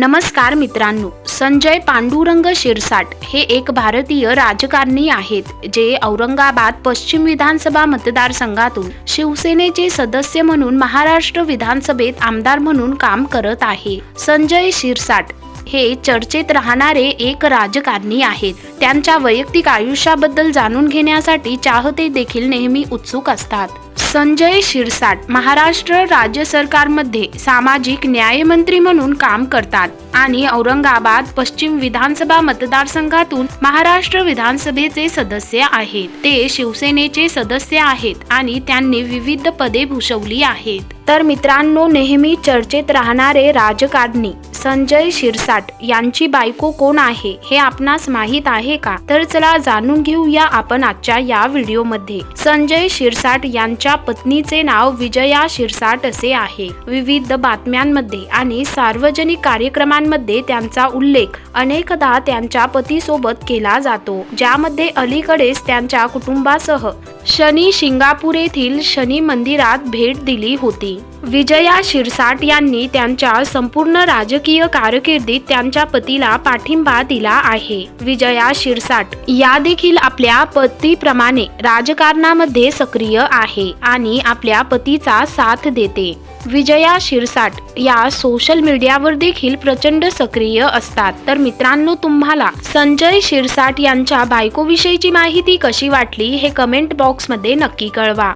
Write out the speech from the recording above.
नमस्कार मित्रांनो संजय पांडुरंग शिरसाट हे एक भारतीय राजकारणी आहेत जे औरंगाबाद पश्चिम विधानसभा मतदारसंघातून शिवसेनेचे सदस्य म्हणून महाराष्ट्र विधानसभेत आमदार म्हणून काम करत आहे. संजय शिरसाट हे चर्चेत राहणारे एक राजकारणी आहेत. त्यांच्या वैयक्तिक आयुष्याबद्दल जाणून घेण्यासाठी चाहते देखील नेहमी उत्सुक असतात. संजय शिरसाट महाराष्ट्र राज्य सरकारमध्ये सामाजिक न्यायमंत्री म्हणून काम करतात आणि औरंगाबाद पश्चिम विधानसभा मतदारसंघातून महाराष्ट्र विधानसभेचे सदस्य आहेत. ते शिवसेनेचे सदस्य आहेत आणि त्यांनी विविध पदे भूषवली आहेत. तर मित्रांनो नेहमी चर्चेत राहणारे राजकारणी संजय शिरसाट यांची बायको कोण आहे हे आपणास माहीत आहे का? तर चला जाणून घेऊया आपण आजच्या या व्हिडिओमध्ये. संजय शिरसाट यांच्या पत्नीचे नाव विजया शिरसाट असे आहे. विविध बातम्यांमध्ये आणि सार्वजनिक कार्यक्रमांमध्ये त्यांचा उल्लेख अनेकदा त्यांच्या पतीसोबत केला जातो ज्यामध्ये अलीकडेच त्यांच्या कुटुंबासह शनी शिंगापूर येथील शनी मंदिरात भेट दिली होती. विजया शिरसाट यांनी त्यांच्या संपूर्ण राजकीय कारकिर्दीत त्यांच्या पतीला पाठिंबा दिला आहे. विजया शिरसाट या देखील आपल्या पतीप्रमाणे राजकारणामध्ये सक्रिय आहे आणि आपल्या पतीचा साथ देते. विजया शिरसाट या सोशल मीडियावर देखील प्रचंड सक्रिय असतात. तर मित्रांनो तुम्हाला संजय शिरसाट यांच्या बायकोविषयीची माहिती कशी वाटली हे कमेंट बॉक्समध्ये नक्की कळवा.